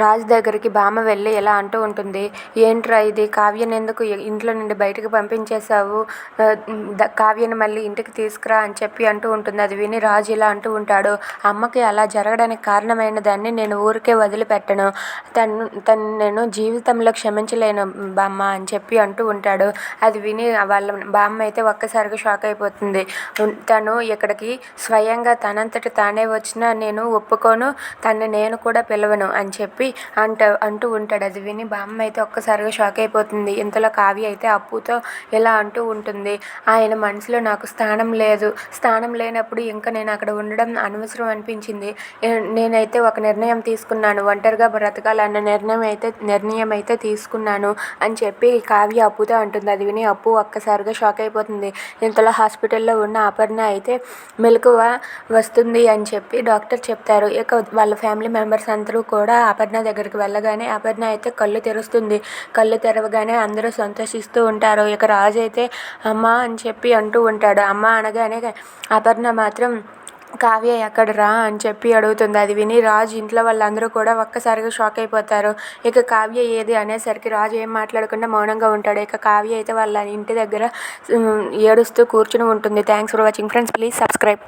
రాజు దగ్గరికి బామ్మ వెళ్ళి ఇలా అంటూ ఉంటుంది ఏంట్రా ఇది? కావ్యను ఎందుకు ఇంట్లో నుండి బయటకు పంపించేశావు? కావ్యను మళ్ళీ ఇంటికి తీసుకురా అని చెప్పి అంటూ ఉంటుంది. అది విని రాజు ఇలా అంటూ ఉంటాడు అమ్మకి అలా జరగడానికి కారణమైన దాన్ని నేను ఊరికే వదిలిపెట్టను. తను తను నేను జీవితంలో క్షమించలేను బామ్మ అని చెప్పి అంటూ ఉంటాడు. అది విని వాళ్ళ బామ్మ అయితే ఒక్కసారిగా షాక్ అయిపోతుంది. తను ఇక్కడికి స్వయంగా తనంతటి తానే వచ్చినా నేను ఒప్పుకోను తను నేను కూడా పిలవను అని చెప్పి అంట అంటూ ఉంటాడు. అది విని బామ్మ అయితే ఒక్కసారిగా షాక్ అయిపోతుంది. ఇంతలో కావ్య అయితే అప్పుతో ఇలా అంటూ ఉంటుంది. ఆయన మనసులో నాకు స్థానం లేదు. స్థానం లేనప్పుడు ఇంకా నేను అక్కడ ఉండడం అనవసరం అనిపించింది. నేనైతే ఒక నిర్ణయం తీసుకున్నాను. ఒంటరిగా బ్రతకాలన్న నిర్ణయం అయితే నిర్ణయం అయితే తీసుకున్నాను అని చెప్పి కావ్య అప్పుతో అంటుంది. అది విని అప్పు ఒక్కసారిగా షాక్ అయిపోతుంది. ఇంతలో హాస్పిటల్లో ఉన్న అపర్ణ అయితే మెలకువ వస్తుంది అని చెప్పి డాక్టర్ చెప్తారు. ఇక వాళ్ళ ఫ్యామిలీ మెంబర్స్ అందరూ కూడా అపర్ణ దగ్గరికి వెళ్ళగానే అపర్ణ అయితే కళ్ళు తెరుస్తుంది. కళ్ళు తెరవగానే అందరూ సంతోషిస్తూ ఉంటారు. ఇక రాజు అయితే అమ్మ అని చెప్పి అంటూ ఉంటాడు. అమ్మ అనగానే అపర్ణ మాత్రం కావ్య ఎక్కడరా అని చెప్పి అడుగుతుంది. అది విని రాజు ఇంట్లో వాళ్ళందరూ కూడా ఒక్కసారిగా షాక్ అయిపోతారు. ఇక కావ్య ఏది అనేసరికి రాజు ఏం మాట్లాడకుండా మౌనంగా ఉంటాడు. ఇక కావ్య అయితే వాళ్ళ ఇంటి దగ్గర ఏడుస్తూ కూర్చుని ఉంటుంది. Thanks for watching friends please subscribe